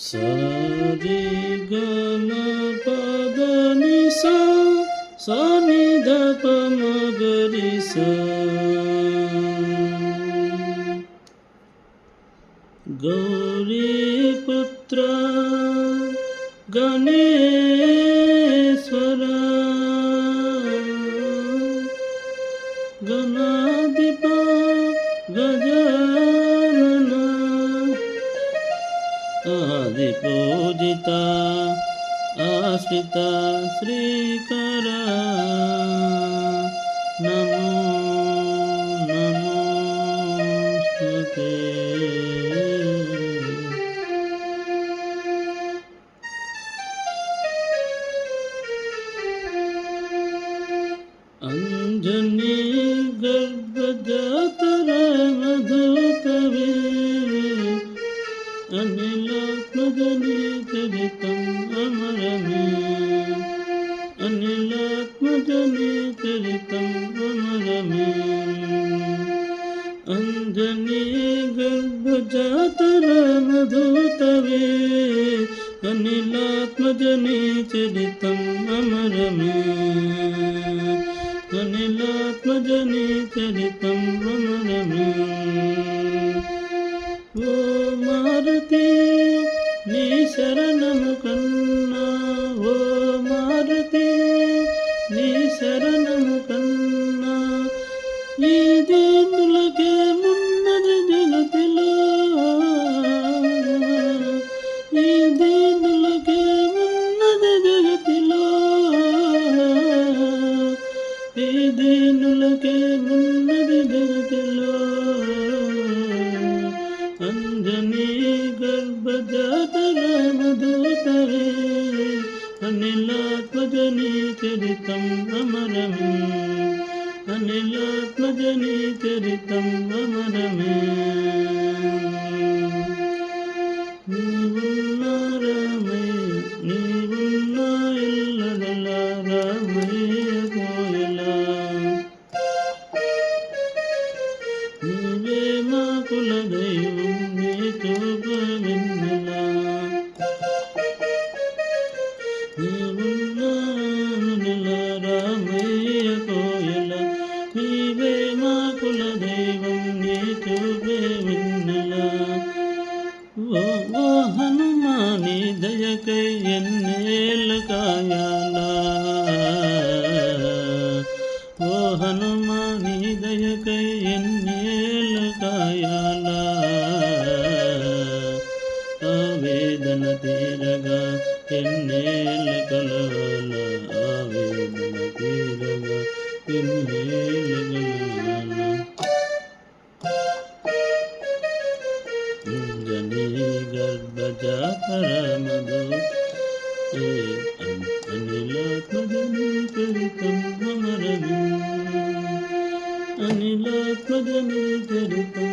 सदि गणपनिष स गौरीपुत्र गणेश्वर। गणदिप गग स्तुति पूजिता आश्रिता श्रीकरा नमो नमो स्तुते अञ्जनी गर्भजाता అనిలాత్మజనీ చరితం అమరమే అనిలాత్మజనీ చరితం అమరమే అంజనీ గర్భజాతర మధుతవే అనిలాత్మజనీ చరితం అమరమే అనిలాత్మజనీ చరితం అమరమే శరణము కన్నా ఈ దీనులకే మున్నది జగతిలో ఈ దీనులకే మున్నది జగతిలో ఈ దీనులకే మున్నది జగతిలో అంజనీ గర్భజాత రామదూతరే अनिलात्मजने में अमरमे। अनिलात्मजने चरितम् अमरमे। తీరగా ఎన్నేళ్ళ కలవాల అంజనీ గర్భజాతర మధు అనిలాత్మజనీ చరితం అమరమే అనిలాత్మజనీ చరితం